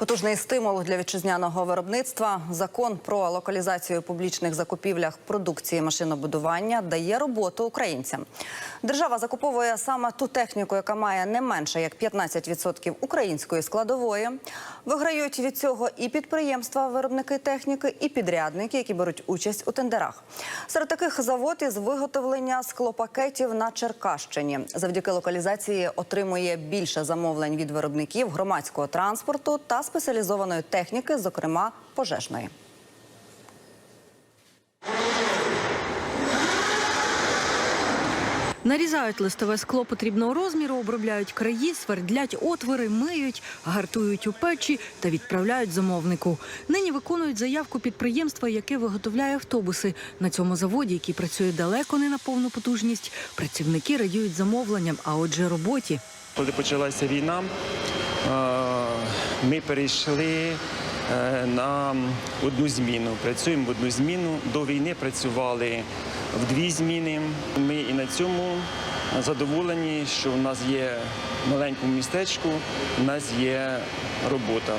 Потужний стимул для вітчизняного виробництва. Закон про локалізацію публічних закупівлях продукції машинобудування дає роботу українцям. Держава закуповує саме ту техніку, яка має не менше як 15% української складової. Виграють від цього і підприємства, виробники техніки, і підрядники, які беруть участь у тендерах. Серед таких завод із виготовлення склопакетів на Черкащині. Завдяки локалізації отримує більше замовлень від виробників громадського транспорту та спеціалізованої техніки, зокрема пожежної. Нарізають листове скло потрібного розміру, обробляють краї, свердлять отвори, миють, гартують у печі та відправляють замовнику. Нині виконують заявку підприємства, яке виготовляє автобуси. На цьому заводі, який працює далеко не на повну потужність, працівники радіють замовленням, а отже, роботі. Коли почалася війна, ми перейшли е, на одну зміну. Працюємо в одну зміну. До війни працювали в дві зміни. Ми і на цьому задоволені, що в нас є в маленькому містечку, в нас є робота.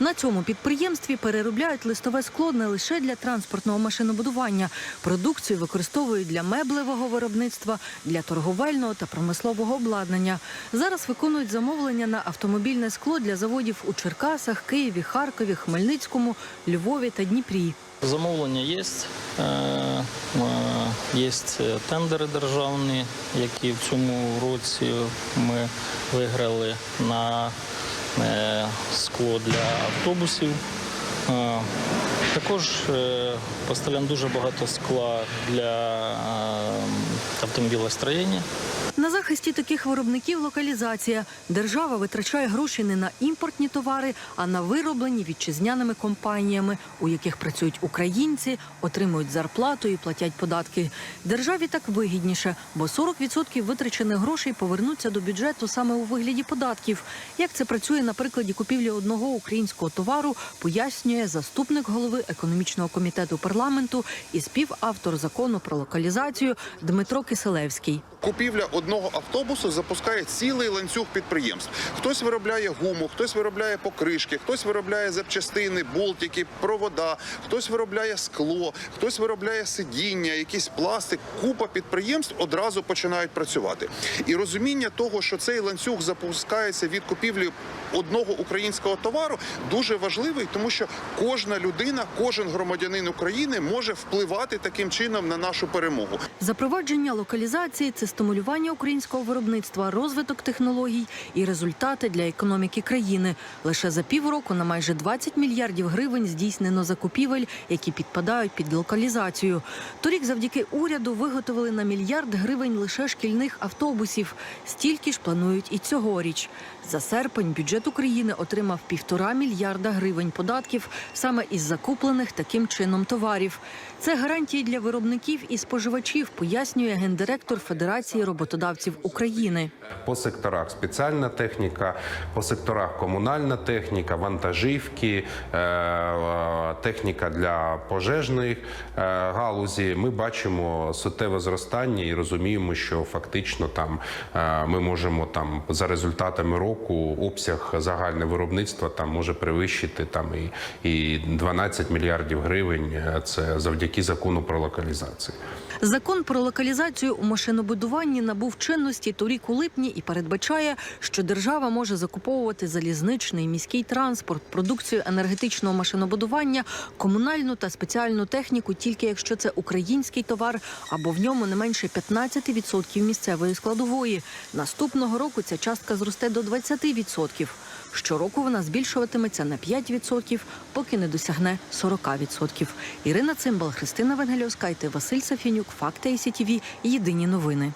На цьому підприємстві переробляють листове скло не лише для транспортного машинобудування. Продукцію використовують для меблевого виробництва, для торговельного та промислового обладнання. Зараз виконують замовлення на автомобільне скло для заводів у Черкасах, Києві, Харкові, Хмельницькому, Львові та Дніпрі. Замовлення є. Е, е, Є тендери державні, які в цьому році ми виграли на е, скло для автобусів. Е, Також е, поставляємо дуже багато скла для автомобілостроєння. На захисті таких виробників локалізація. Держава витрачає гроші не на імпортні товари, а на вироблені вітчизняними компаніями, у яких працюють українці, отримують зарплату і платять податки. Державі так вигідніше, бо 40% витрачених грошей повернуться до бюджету саме у вигляді податків. Як це працює на прикладі купівлі одного українського товару, пояснює заступник голови економічного комітету парламенту і співавтор закону про локалізацію Дмитро Киселевський. Купівля одного автобусу запускає цілий ланцюг підприємств. Хтось виробляє гуму, хтось виробляє покришки, хтось виробляє запчастини, болтики, провода, хтось виробляє скло, хтось виробляє сидіння, якийсь пластик. Купа підприємств одразу починають працювати. І розуміння того, що цей ланцюг запускається від купівлі одного українського товару, дуже важливий, тому що кожна людина, кожен громадянин України може впливати таким чином на нашу перемогу. Запровадження локалізації це стимулювання українського виробництва, розвиток технологій і результати для економіки країни. Лише за півроку на майже 20 мільярдів гривень здійснено закупівель, які підпадають під локалізацію. Торік, завдяки уряду, виготовили на мільярд гривень лише шкільних автобусів. Стільки ж планують і цьогоріч. За серпень бюджет України отримав півтора мільярда гривень податків саме із закуплених таким чином товарів. Це гарантії для виробників і споживачів, пояснює гендиректор Федерації роботодавців України. По секторах спеціальна техніка, по секторах комунальна техніка, вантажівки, е, техніка для пожежної е, галузі. Ми бачимо суттєве зростання і розуміємо, що фактично там е, ми можемо там за результатами року обсяг загальне виробництва там може перевищити там і, і 12 мільярдів гривень. Це завдяки закону про локалізацію. Закон про локалізацію у машинобудуванні набув чинності торік у липні і передбачає, що держава може закуповувати залізничний міський транспорт, продукцію енергетичного машинобудування, комунальну та спеціальну техніку, тільки якщо це український товар або в ньому не менше 15% місцевої складової. Наступного року ця частка зросте до 20%. Щороку вона збільшуватиметься на 5%, поки не досягне 40%. Ірина Цимбал, Христина Венгельовська Василь Сафінюк. Факти ІСІТІВІ. Єдині новини.